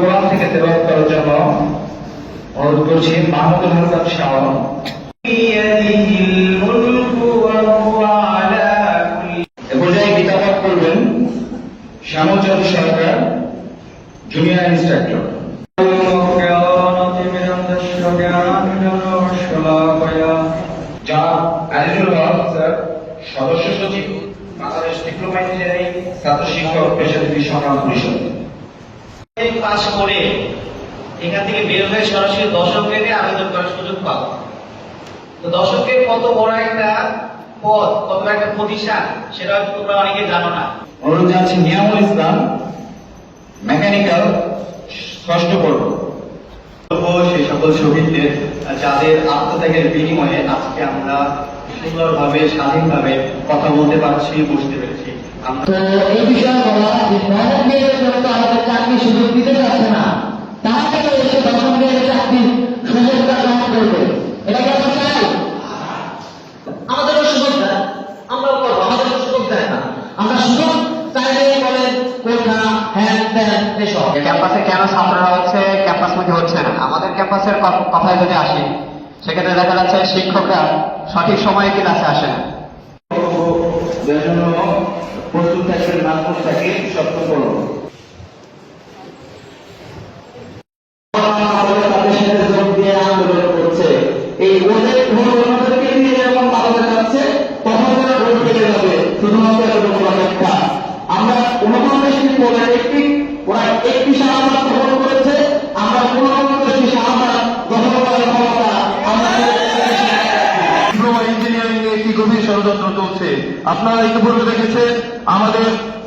কোরআন থেকে তেলাওয়াত করার জন্য হাসান শাহ এ পর্যায়ে গীতাপাঠ করবেন শ্যামচন্দ্র সরকার জুনিয়র ইন্সট্রাক্টর ছাত্র শিক্ষক, পেশাজীবী, সংগ্রাম পরিষদ। পাস করে এখান থেকে বের হয়ে সরাসরি দশম গ্রেডে আবেদন করার সুযোগ পাবো। তো দশম গ্রেড কত বড় একটা পদ কত একটা প্রতিষ্ঠান সেটা হয়তো তোমরা অনেকে জানো না। অনুরোধ জানাচ্ছি নিয়ামুল ইসলাম মেকানিক্যাল ষষ্ঠ পর্ব। সেই সকল শহীদদের যাদের আত্মত্যাগের বিনিময়ে আজকে আমরা সুন্দরভাবে স্বাধীনভাবে কথা বলতে পারছি বুঝতে পেরেছি। তো এই বিষয়ে বলা যে নবম গ্রেডের জন্য তো আমাদের চাকরি সুযোগ দিতে যাচ্ছে না তার থেকে এসে দশম গ্রেডের চাকরির সুযোগটা গ্রহণ করবে এটা কি আমরা চাই আমাদেরও সুযোগ দেয় আমরাও করব আমাদেরও সুযোগ দেয় না আমরা সুযোগ চাইলেই বলেন কোঠা হ্যান ত্যান এসব ক্যাম্পাসে কেন ছাত্ররা হচ্ছে ক্যাম্পাসমুখী হচ্ছে না? আমাদের ক্যাম্পাসের কথায় যদি আসি, সেক্ষেত্রে দেখা যাচ্ছে শিক্ষকরা সঠিক সময়ে ক্লাসে আসে না। প্রস্তুত থাকে থাকে সপ্তম ষড়যন্ত্র চলছে আপনারা ইতিপূর্বে দেখেছেন আমাদের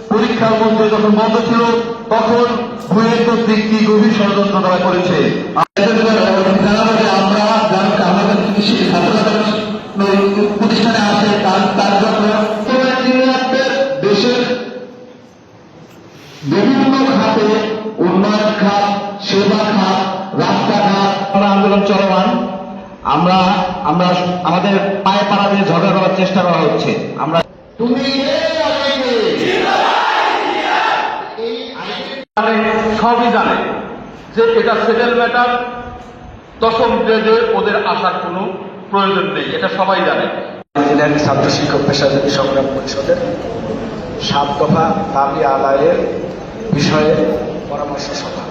পরীক্ষার মধ্যে যখন বন্ধ ছিল তখন ভুয়ের কর্তৃক কি গভীর ষড়যন্ত্র তারা করেছে আমরা আমাদের প্রতিষ্ঠানে আসে তার তার জন্য দেশের বিভিন্ন খাতে উন্নয়ন খাত সেবা খাত রাস্তাঘাট আন্দোলন চলমান। আমরা আমরা আমাদের পায়ে পাড়া দিয়ে ঝগড়া করার চেষ্টা করা হচ্ছে। আমরা তুমি কে আমি কে? সবই জানে যে এটা সেটেল ম্যাটার। দশম গ্রেডে ওদের আসার কোনো প্রয়োজন নেই এটা সবাই জানে। ছাত্র শিক্ষক পেশাজীবী সংগ্রাম পরিষদের সাত দফা দাবি আদায়ের বিষয়ে agora Bora baixar essa